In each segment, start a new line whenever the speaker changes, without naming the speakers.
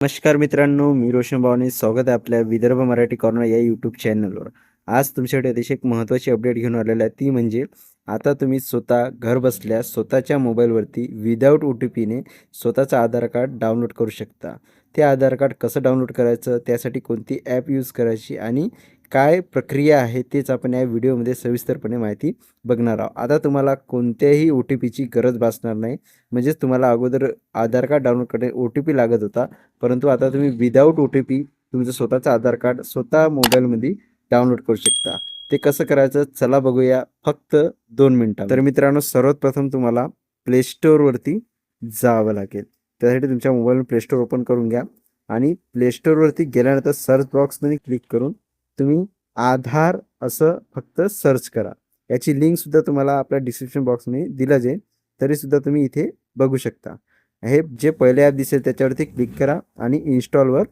नमस्कार मित्रांनो मी रोशन भावने स्वागत आहे आपल्या विदर्भ मराठी कॉर्नर या यूट्यूब चॅनलवर आज तुमच्याकडे अतिशय एक महत्त्वाची अपडेट घेऊन आलेलं आहे. ती म्हणजे आता तुम्ही स्वतः घर बसल्या स्वतःच्या मोबाईलवरती विदाऊट ओ टी पीने स्वतःचं आधार कार्ड डाउनलोड करू शकता. ते आधार कार्ड कसं डाउनलोड करायचं? त्यासाठी कोणती ॲप यूज करायची? आणि काय प्रक्रिया आहे तेच आपण या व्हिडिओमध्ये सविस्तरपणे माहिती बघणार आहोत. आता तुम्हाला कोणत्याही ओ टी पीची गरज भासणार नाही. म्हणजेच तुम्हाला अगोदर आधार कार्ड डाउनलोड करणे ओ टी पी लागत होता. परंतु आता तुम्ही विदाऊट ओ टी पी तुमचं स्वतःचं आधार कार्ड स्वतः मोबाईलमध्ये डाउनलोड करू शकता. ते कसं करायचं? चला बघूया फक्त दोन मिनटं. तर मित्रांनो सर्वात प्रथम तुम्हाला प्ले स्टोअरवरती जावं लागेल. त्यासाठी तुमच्या मोबाईल प्ले स्टोअर ओपन करून घ्या. आणि प्ले स्टोअरवरती गेल्यानंतर सर्च बॉक्समध्ये क्लिक करून तुम्ही आधार असं फक्त सर्च करा. याची लिंकसुद्धा तुम्हाला आपल्या डिस्क्रिप्शन बॉक्समध्ये दिलं जाईल. तरीसुद्धा तुम्ही इथे बघू शकता. हे जे पहिले ॲप दिसेल त्याच्यावरती क्लिक करा आणि इन्स्टॉलवर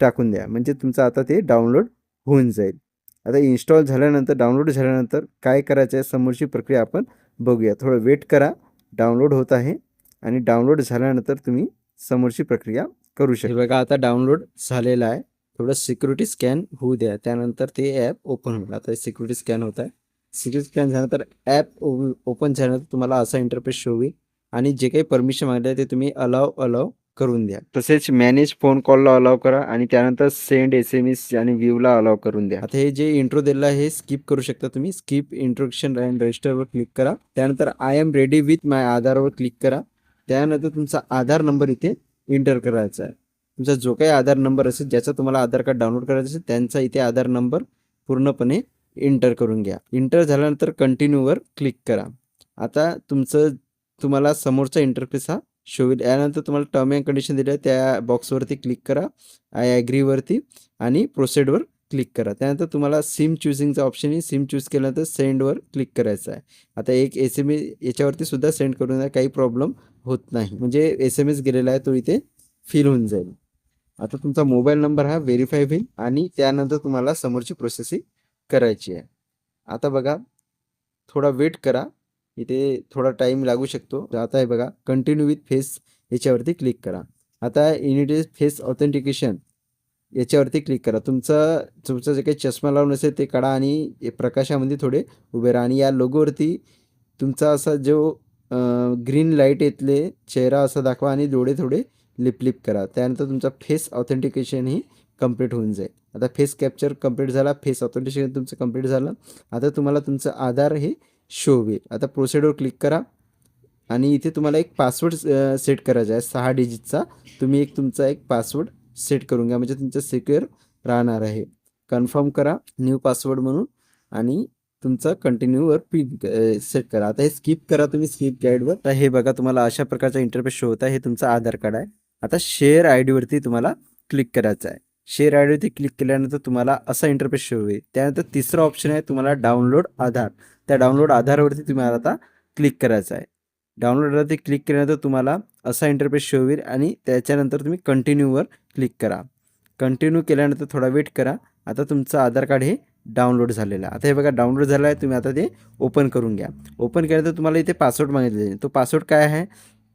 टाकून द्या. म्हणजे तुमचं आता ते डाउनलोड होऊन जाईल. आता इन्स्टॉल झाल्यानंतर डाउनलोड झाल्यानंतर काय करायचं आहे समोरची प्रक्रिया आपण बघूया. थोडं वेट करा. डाउनलोड होत आहे आणि डाउनलोड झाल्यानंतर तुम्ही समोरची प्रक्रिया करू शकता. बघा आता डाउनलोड झालेलं आहे. थोडं सिक्युरिटी स्कॅन होऊ द्या. त्यानंतर ते ॲप ओपन होईल आता सिक्युरिटी स्कॅन होत आहे. सिक्युरिटी स्कॅन झाल्यानंतर ॲप ओपन झाल्यानंतर तुम्हाला असा इंटरफेस शो होईल. आणि जे काही परमिशन मागले ते तुम्ही अलाव अलाव करून द्या. तसेच मॅनेज फोन कॉलला अलाव करा आणि त्यानंतर सेंड एस एम एस आणि व्ह्यूला अलाव करून द्या. आता हे जे इंट्रो दिलं आहे हे स्किप करू शकता तुम्ही. स्किप इंट्रोडक्शन अँड रजिस्टरवर क्लिक करा. त्यानंतर I am ready with my आधारवर क्लिक करा. त्यानंतर तुमचा आधार नंबर इथे एंटर करायचा आहे. तुमचा जो काही आधार नंबर असेल ज्याचा तुम्हाला आधार कार्ड डाउनलोड करायचं असेल त्यांचा इथे आधार नंबर पूर्णपणे एंटर करून घ्या. एंटर झाल्यानंतर कंटिन्यूवर क्लिक करा. आता तुमचं तुम्हाला समोरचा इंटरफेस हा शो होईल. यानंतर तुम्हाला टर्म अँड कंडिशन दिलं आहे त्या बॉक्सवरती क्लिक करा. आय ॲग्रीवरती आणि प्रोसेडवर क्लिक करा. त्यानंतर तुम्हाला सिम चूजिंगचा ऑप्शन आहे. सिम चूज केल्यानंतर सेंडवर क्लिक करायचं आहे. आता एक एस एम एस याच्यावरती सुद्धा सेंड करून काही प्रॉब्लेम होत नाही. म्हणजे एस एम एस गेलेला आहे तो इथे फील होऊन जाईल. आता तुमचा मोबाईल नंबर हा व्हेरीफाय होईल आणि त्यानंतर तुम्हाला समोरची प्रोसेसिंग करायची आहे. आता बघा थोडा वेट करा. इथे थोडा टाईम लागू शकतो. आता आहे बघा कंटिन्यू विथ फेस याच्यावरती क्लिक करा. आता इनिटेज फेस ऑथेंटिकेशन याच्यावरती क्लिक करा. तुमचा तुमचं जे काही चष्मा लावून असेल ते काढा आणि प्रकाशामध्ये थोडे उभे राहा. आणि या लोगोवरती तुमचा असा जो ग्रीन लाइट येतले चेहरा असा दाखवा आणि डोळे थोडे लिपलिप करा. त्यानंतर तुमचा फेस ऑथेंटिकेशनही कंप्लीट कंप्लीट होऊन जाईल. आता फेस कॅप्चर कंप्लीट झाला फेस ऑथेंटिकेशन तुमचं कंप्लीट झालं. आता तुम्हाला तुमचं आधार हे शो होईल. आता प्रोसिडवर क्लिक करा आणि इथे तुम्हाला एक पासवर्ड सेट करायचा आहे. सहा डिजिटचा तुम्ही एक तुमचा एक पासवर्ड सेट करून घ्या. म्हणजे तुमचं सिक्युअर राहणार आहे. कन्फर्म करा न्यू पासवर्ड म्हणून आणि तुमचा कंटिन्यूवर पिन सेट करा. आता हे स्किप करा तुम्ही स्किप गाईडवर तर हे बघा तुम्हाला अशा प्रकारचा इंटरफेस शो होता हे तुमचं आधार कार्ड आहे. आता शेअर आय डीवरती तुम्हाला क्लिक करायचं आहे. शेअर आय डीवरती क्लिक केल्यानंतर तुम्हाला असा इंटरफेस शो होईल. त्यानंतर तिसरा ऑप्शन आहे तुम्हाला डाउनलोड आधार. त्या डाउनलोड आधारवरती तुम्हाला आता क्लिक करायचं आहे. डाउनलोडवरती क्लिक केल्यानंतर तुम्हाला असा इंटरफेस शो होईल आणि त्याच्यानंतर तुम्ही कंटिन्यूवर क्लिक करा. कंटिन्यू केल्यानंतर थोडा वेट करा. आता तुमचं आधार कार्ड हे डाउनलोड झालेलं आहे. आता हे बघा डाउनलोड झालं आहे. तुम्ही आता ते ओपन करून घ्या. ओपन केल्यानंतर तुम्हाला इथे पासवर्ड मागितले जाईल तो पासवर्ड काय आहे?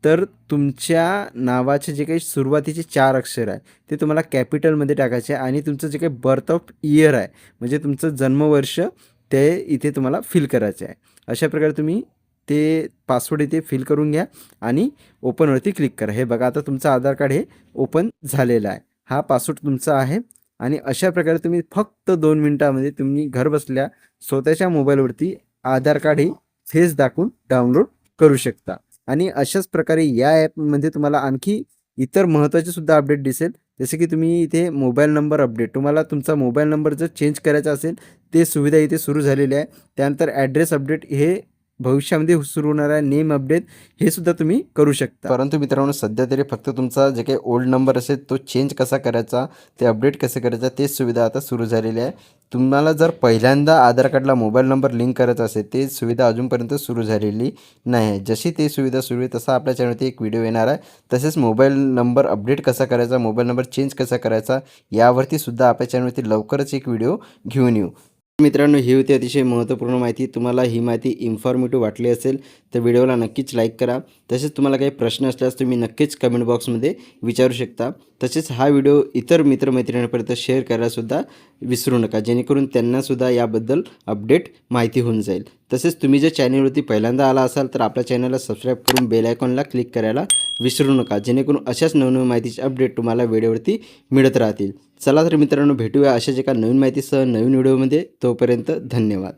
तर तुमच्या नावाचे जे काही सुरुवातीचे चार अक्षर आहे ते तुम्हाला कॅपिटलमध्ये टाकायचे आहे आणि तुमचं जे काही बर्थ ऑफ इयर आहे म्हणजे तुमचं जन्मवर्ष ते इथे तुम्हाला फिल करायचे आहे. अशा प्रकारे तुम्ही ते पासवर्ड इथे फिल करून घ्या आणि ओपनवरती क्लिक करा. हे बघा आता तुमचं आधार कार्ड हे ओपन झालेलं आहे. हा पासवर्ड तुमचा आहे आणि अशा प्रकारे तुम्ही फक्त दोन मिनटामध्ये तुम्ही घर बसल्या स्वतःच्या मोबाईलवरती आधार कार्ड हे फेस दाखवून डाउनलोड करू शकता. आणि अशाच प्रकारे या ॲपमध्ये तुम्हाला आणखी इतर महत्त्वाचे सुद्धा अपडेट दिसेल. जसे की तुम्ही इथे मोबाईल नंबर अपडेट तुम्हाला तुमचा मोबाईल नंबर जर चेंज करायचा असेल ते सुविधा इथे सुरू झालेली आहे. त्यानंतर ॲड्रेस अपडेट हे भविष्यामध्ये सुरू होणार आहे नेम अपडेट हे सुद्धा तुम्ही करू शकता. परंतु मित्रांनो सध्या तरी फक्त तुमचा जे काही ओल्ड नंबर असेल तो चेंज कसा करायचा ते अपडेट कसं करायचं तेच सुविधा आता सुरू झालेली आहे. तुम्हाला जर पहिल्यांदा आधार कार्डला मोबाईल नंबर लिंक करायचा असेल ते सुविधा अजूनपर्यंत सुरू झालेली नाही आहे. जशी ते सुविधा सुरू आहे तसा आपल्या चॅनलवरती एक व्हिडिओ येणार आहे. तसेच मोबाईल नंबर अपडेट कसा करायचा मोबाईल नंबर चेंज कसा करायचा यावरती सुद्धा आपल्या चॅनलवरती लवकरच एक व्हिडिओ घेऊन येऊ. मित्रांनो ही होती अतिशय महत्त्वपूर्ण माहिती. तुम्हाला ही माहिती इन्फॉर्मेटिव्ह वाटली असेल तर व्हिडिओला नक्कीच लाईक करा. तसेच तुम्हाला काही प्रश्न असल्यास तुम्ही नक्कीच कमेंट बॉक्समध्ये विचारू शकता. तसेच हा व्हिडिओ इतर मित्रमैत्रिणींपर्यंत शेअर करायलासुद्धा विसरू नका. जेणेकरून त्यांनासुद्धा याबद्दल अपडेट माहिती होऊन जाईल. तसेच तुम्ही जर चॅनलवरती पहिल्यांदा आला असाल तर आपल्या चॅनलला सबस्क्राईब करून बेल आयकॉनला क्लिक करायला विसरू नका. जेणेकरून अशाच नवनवीन माहितीचे अपडेट तुम्हाला वेळेवरती मिळत राहतील. चला तर मित्रांनो भेटूया अशाच एका नवीन माहितीसह नवीन व्हिडिओमध्ये. तोपर्यंत धन्यवाद.